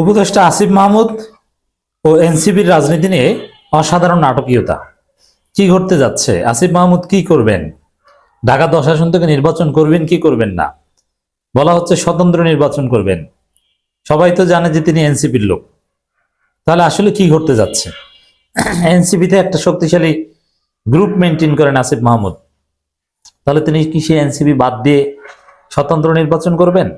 উপদেষ্টা আসিফ মাহমুদ ও এনসিপির রাজনীতি নিয়ে অসাধারণ নাটকীয়তা। কি ঘটতে যাচ্ছে? আসিফ মাহমুদ কি করবেন? ঢাকা দশ আসন থেকে নির্বাচন করবেন, কি করবেন না? বলা হচ্ছে স্বতন্ত্র নির্বাচন করবেন। সবাই তো জানে যে তিনি এনসিপির লোক। তাহলে আসলে কি ঘটতে যাচ্ছে? এনসিপিতে একটা শক্তিশালী গ্রুপ মেনটেন করেন আসিফ মাহমুদ। তাহলে তিনি কি সে এনসিপি বাদ দিয়ে স্বতন্ত্র নির্বাচন করবেন?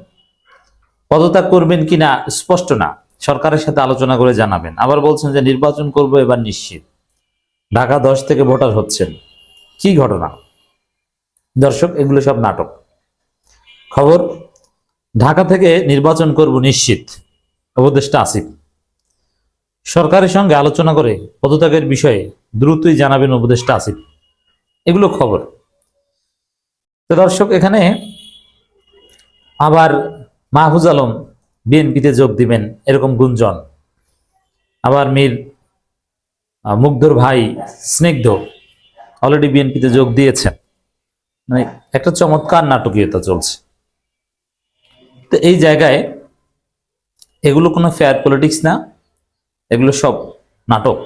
পদত্যাগ করবেন কিনা স্পষ্ট না। সরকারের সাথে আলোচনা করে জানাবেন। আবার বলছেন যে, নির্বাচন করব এবার নিশ্চিত। ঢাকা দশ থেকে ভোটার হচ্ছেন। কি ঘটনা? দর্শক, এগুলো সব নাটক। খবর, ঢাকা থেকে নির্বাচন করব নিশ্চিত। উপদেষ্টা আসিফ। সরকারের সঙ্গে আলোচনা করে পদত্যাগের বিষয়ে দ্রুতই জানাবেন উপদেষ্টা আসিফ। এগুলো খবর। তো দর্শক, এখানে আবার মাহফুজ আলম বিএনপিতে যোগ দিবেন এরকম গুঞ্জন। আবার মীর মুগ্ধর ভাই স্নিগ্ধ অলরেডি বিএনপিতে যোগ দিয়েছেন। মানে একটা চমৎকার নাটকীয়তা চলছে। তো এই জায়গায় এগুলো কোনো ফেয়ার পলিটিক্স না, এগুলো সব নাটক।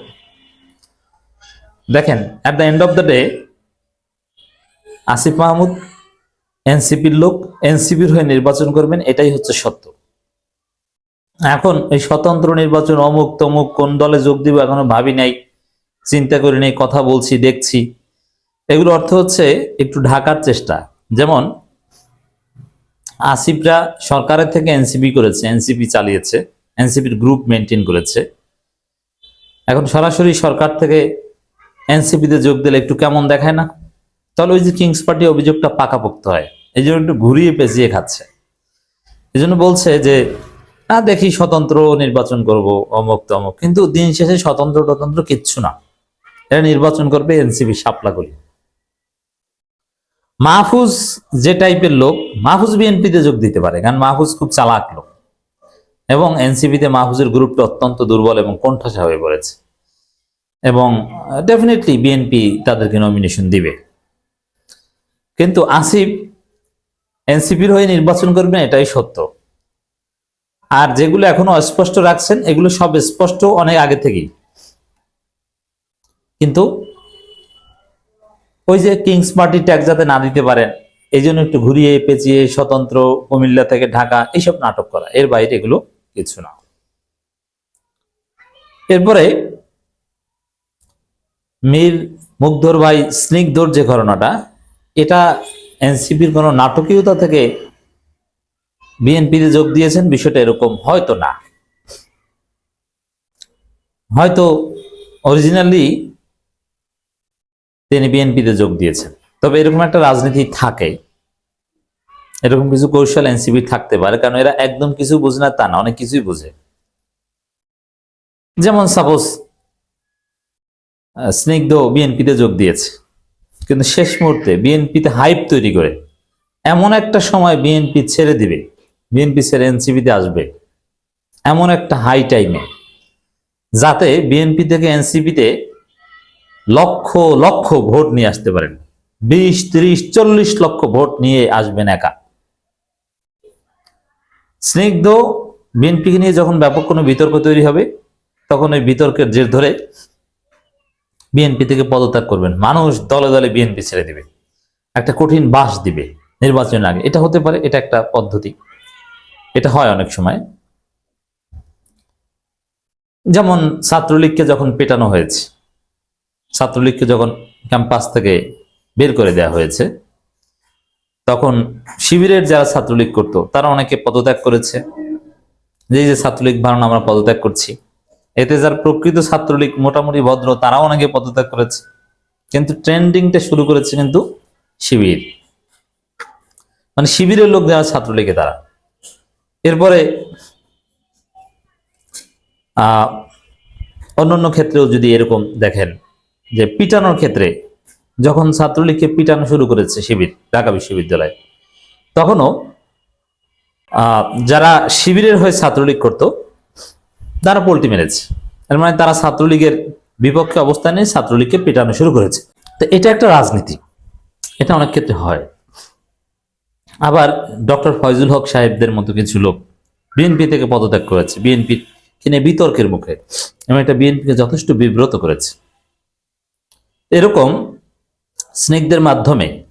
দেখেন at the end of the day Asif Mahmud এনসিপির লোক এনসিপির হয়ে নির্বাচন করবেন, এটাই হচ্ছে সত্য। এখন এই স্বতন্ত্র নির্বাচন অমুক তমুক কোন দলে যোগ দিব এখনও ভাবি নাই, চিন্তা করি নাই, কথা বলছি, দেখছি। এগুলো অর্থ হচ্ছে একটু ঢাকার চেষ্টা। যেমন আসিফরা সরকারের থেকে এনসিপি করেছে, এনসিপি চালিয়েছে, এনসিপির গ্রুপ মেনটেন করেছে। এখন সরাসরি সরকার থেকে এনসিপিতে যোগ দিলে একটু কেমন দেখায় না? তাহলে ওই যে কিংস পার্টি অভিযোগটা পাকাপোক্ত হয়। এই জন্য একটু ঘুরিয়ে পেঁচিয়ে খাচ্ছে। এই জন্য বলছে যে, না, দেখি স্বতন্ত্র নির্বাচন করব, অমুক তমুক। কিন্তু দিন শেষে স্বতন্ত্র টতন্ত্র কিচ্ছু না। এরা নির্বাচন করবে এনসিপি সাপলাগুলি। মাহফুজ যে টাইপের লোক, মাহফুজ বিএনপিতে যোগ দিতে পারে, কারণ মাহফুজ খুব চালাক লোক। এবং এনসিপিতে মাহফুজের গ্রুপটা অত্যন্ত দুর্বল এবং কণ্ঠাসা হয়ে পড়েছে। এবং ডেফিনেটলি বিএনপি তাদেরকে নমিনেশন দিবে। কিন্তু আসিফ এনসিপির হয়ে নির্বাচন করবেন এটাই সত্য। আর যেগুলো এখনও অস্পষ্ট রাখছেন, এগুলো সব স্পষ্ট অনেক আগে থেকেই। কিন্তু ওই যে কিংস পার্টি ট্যাগ যাতে না দিতে পারেন এই জন্য একটু ঘুরিয়ে পেঁচিয়ে স্বতন্ত্র কুমিল্লা থেকে ঢাকা এইসব নাটক করা, এর বাইরে এগুলো কিছু না। এরপরে মীর মুগ্ধর ভাই স্নিগ্ধর যে ঘটনাটা এটা এনসিপির কোনো নাটকীয়তা থেকে বিএনপিতে যোগ দিয়েছেন? বিষয়টা এরকম হয়তো না। হয়তো অরিজিনালি তিনি বিএনপিতে যোগ দিয়েছেন। তবে এরকম একটা রাজনীতি থাকে। এরকম কিছু কৌশল এনসিপি থাকতে পারে, কারণ এরা একদম কিছু বুঝে না, তা না, অনেক কিছুই বুঝে। যেমন সাপোজ স্নিগ্ধ বিএনপিতে যোগ দিয়েছে। কিন্তু শেষ মুহূর্তে বিএনপিতে হাইপ তৈরি করে। এমন একটা সময় বিএনপি ছেড়ে দিবে, বিএনপি ছেড়ে এনসিপিতে আসবে। এমন একটা হাই টাইমে যাতে বিএনপি থেকে এনসিপিতে লক্ষ লক্ষ ভোট নিয়ে আসতে পারেন। বিশ, তিরিশ, চল্লিশ লক্ষ ভোট নিয়ে আসবেন একা। স্নিগ্ধ বিএনপিকে নিয়ে যখন ব্যাপক কোনো বিতর্ক তৈরি হবে, তখন ওই বিতর্কের জের ধরে বিএনপি থেকে পদত্যাগ করবেন। মানুষ দলে দলে বিএনপি ছেড়ে দিবে। একটা কঠিন বাস দিবে নির্বাচনের আগে। এটা হতে পারে, এটা একটা পদ্ধতি। এটা হয় অনেক সময়। যেমন ছাত্রলীগকে যখন পেটানো হয়েছে, ছাত্রলীগকে যখন ক্যাম্পাস থেকে বের করে দেওয়া হয়েছে, তখন শিবিরের যারা ছাত্রলীগ করতো, তারা অনেকে পদত্যাগ করেছে। যে যে ছাত্রলীগ বানানো আমরা পদত্যাগ করছি এতে যার প্রকৃত ছাত্রলীগ মোটামুটি ভদ্র, তারাও অনেকে পদত্যাগ করেছে। কিন্তু ট্রেন্ডিংটা শুরু করেছে কিন্তু শিবির। মানে শিবিরের লোক যারা ছাত্রলীগে তারা। এরপরে অন্যান্য ক্ষেত্রেও যদি এরকম দেখেন যে পিটানোর ক্ষেত্রে যখন ছাত্রলীগকে পিটানো শুরু করেছে শিবির, ঢাকা বিশ্ববিদ্যালয়, তখনও যারা শিবিরের হয়ে ছাত্রলীগ করত তারা পোল্টি মেরেছে। এর মানে তারা ছাত্রলীগের বিপক্ষে অবস্থানে ছাত্রলীগকে পেটানো শুরু করেছে। তো এটা একটা রাজনীতি। এটা অনেক ক্ষেত্রে হয়। আবার ডক্টর ফয়জুল হক সাহেবদের মতো কিছু লোক বিএনপি থেকে পদত্যাগ করেছে। বিএনপি কিনে বিতর্কের মুখে। এবং এটা বিএনপিকে যথেষ্ট বিব্রত করেছে। এরকম স্নেকদের মাধ্যমে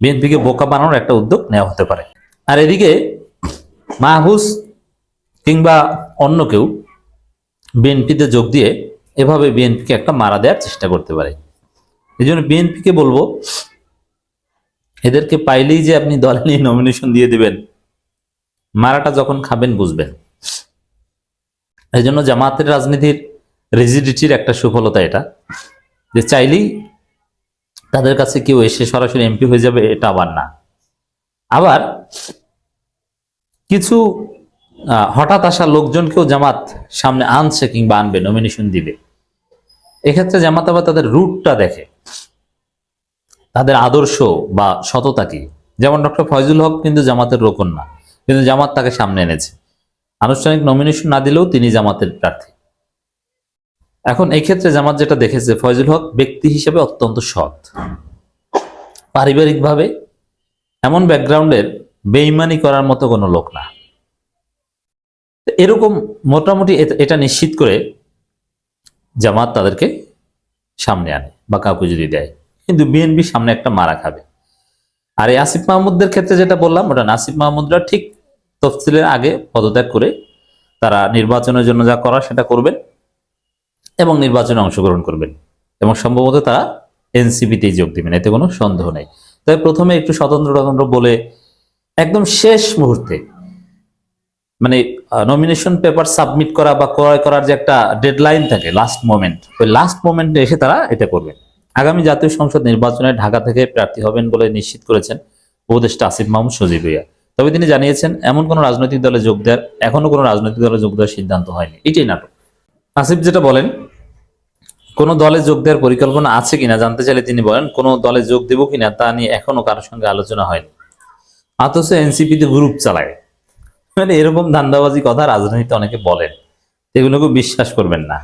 বিএনপিকে বোকা বানানোর একটা উদ্যোগ নেওয়া হতে পারে। আর এদিকে মাহফুজ কিংবা অন্য কেউ বিএনপিতে যোগ দিয়ে এভাবে বিএনপিকে একটা মারা দেওয়ার চেষ্টা করতে পারে। এই জন্য বিএনপিকে বলব, এদেরকে পাইলেই যে আপনি দলে নিয়ে নমিনেশন দিয়ে দিবেন, মারাটা যখন খাবেন বুঝবেন। এই জন্য জামাতের রাজনীতির রেজিডিটির একটা সুফলতা এটা, যে চাইলেই তাদের কাছে কেউ এসে সরাসরি এমপি হয়ে যাবে এটা আবার না। আবার কিছু হঠাৎ আসা লোকজনকেও জামাত সামনে আনছে কিংবা আনবে নমিনেশন দিবে। এক্ষেত্রে জামাত আবার তাদের রুটটা দেখে। তাদের আদর্শ বা সততা কি? যেমন ডক্টর ফয়জুল হক কিন্তু জামাতের রোকন না, কিন্তু জামাত তাকে সামনে এনেছে। আনুষ্ঠানিক নমিনেশন না দিলেও তিনি জামাতের প্রার্থী। এখন এই ক্ষেত্রে জামাত যেটা দেখেছে, ফয়জুল হক ব্যক্তি হিসেবে অত্যন্ত সৎ। পারিবারিকভাবে এমন ব্যাকগ্রাউন্ডের বেইমানি করার মতো কোনো লোক না। এরকম মোটামুটি এটা নিশ্চিত করে জামাত তাদেরকে সামনে আনে বা কাউকে যদি দেয়। কিন্তু বিএনপি সামনে একটা মারা খাবে। আর এই আসিফ মাহমুদদের ক্ষেত্রে যেটা বললাম, ওটা নাসিফ মাহমুদরা ঠিক তফসিলের আগে পদত্যাগ করে তারা নির্বাচনের জন্য যা করা সেটা করবেন এবং নির্বাচনে অংশগ্রহণ করবেন এবং সম্ভবত তারা এনসিপিতেই যোগ দিবেন, এতে কোনো সন্দেহ নেই। তাই প্রথমে একটু স্বতন্ত্র স্বতন্ত্র বলে একদম শেষ মুহূর্তে মানে নমিনেশন পেপার সাবমিট করা বা ক্রয় করার যে একটা ডেডলাইন থাকে লাস্ট মোমেন্ট ওই লাস্ট মোমেন্টে এসে তারা এটা করবেন আগামী জাতীয় সংসদ নির্বাচনে ঢাকা থেকে প্রার্থী হবেন বলে নিশ্চিত করেছেন উপদেষ্টা আসিফ মাহমুদ সজীব ভুইয়া তবে তিনি জানিয়েছেন, এমন কোনো রাজনৈতিক দলে যোগ দেওয়ার এখনও কোনো রাজনৈতিক দলে যোগ দেওয়ার সিদ্ধান্ত হয়নি। এটাই নাটক। আসিফ যেটা বলেন, কোনো দলে যোগ দেওয়ার পরিকল্পনা আছে কিনা জানতে চাইলে তিনি বলেন, কোনো দলে যোগ দেবো কিনা তা নিয়ে এখনও কারোর সঙ্গে আলোচনা হয়নি। অথচ এনসিপিতে গ্রুপ চালায়। মানে এরকম ধান্দাবাজি কথা রাজনীতিতে অনেকে বলেন। এগুলোকে বিশ্বাস করবেন না।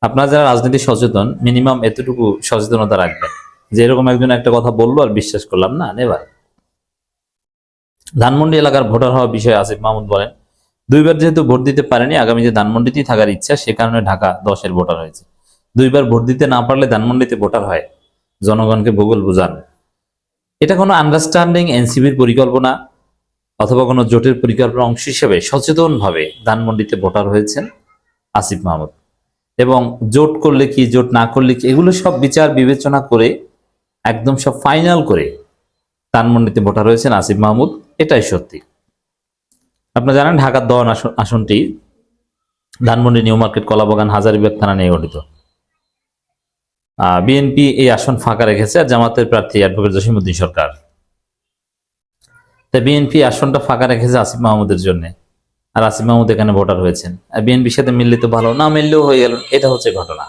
আপনারা যারা রাজনীতি সচেতন, মিনিমাম এতটুকু সচেতনতা রাখবেন। যে এরকম একজন একটা কথা বলল আর বিশ্বাস করলাম না নেবার ধানমন্ডি এলাকার ভোটার হওয়ার বিষয়ে আসিফ মাহমুদ বলেন, দুইবার যেহেতু ভোট দিতে পারেনি আগামীতে ধানমন্ডিতেই থাকার ইচ্ছা, সে কারণে ঢাকা দশের ভোটার হয়েছে। দুইবার ভোট দিতে না পারলে ধানমন্ডিতে ভোটার হয়। জনগণকে ভূগোল বোঝান। এটা কোনো আন্ডারস্ট্যান্ডিং এনসিবির পরিকল্পনা অথবা কোনো জোটের পরিকল্পনা অংশ হিসেবে সচেতনভাবে ধানমন্ডিতে ভোটার হয়েছেন আসিফ মাহমুদ। এবং জোট করলে কি, জোট না করলে কি, এগুলো সব বিচার বিবেচনা করে, একদম সব ফাইনাল করে ধানমন্ডিতে ভোটার হয়েছেন আসিফ মাহমুদ, এটাই সত্যি। আপনারা জানেন ঢাকার দন আসন- আসনটি ধানমন্ডি নিউ মার্কেট কলাবাগান হাজারিবাগ থানা নিয়ে গঠিত। বিএনপি এই আসন ফাঁকা রেখেছে আর জামাতের প্রার্থী অ্যাডভোকেট জসিমুদ্দিন সরকার। তাই বিএনপি আসনটা ফাঁকা রেখেছে আসিফ মাহমুদের জন্য। আর আসিফ মাহমুদ এখানে ভোটার হয়েছেন। আর বিএনপির সাথে মিললে তো ভালো, না মিললেও হয়ে গেল, এটা হচ্ছে ঘটনা।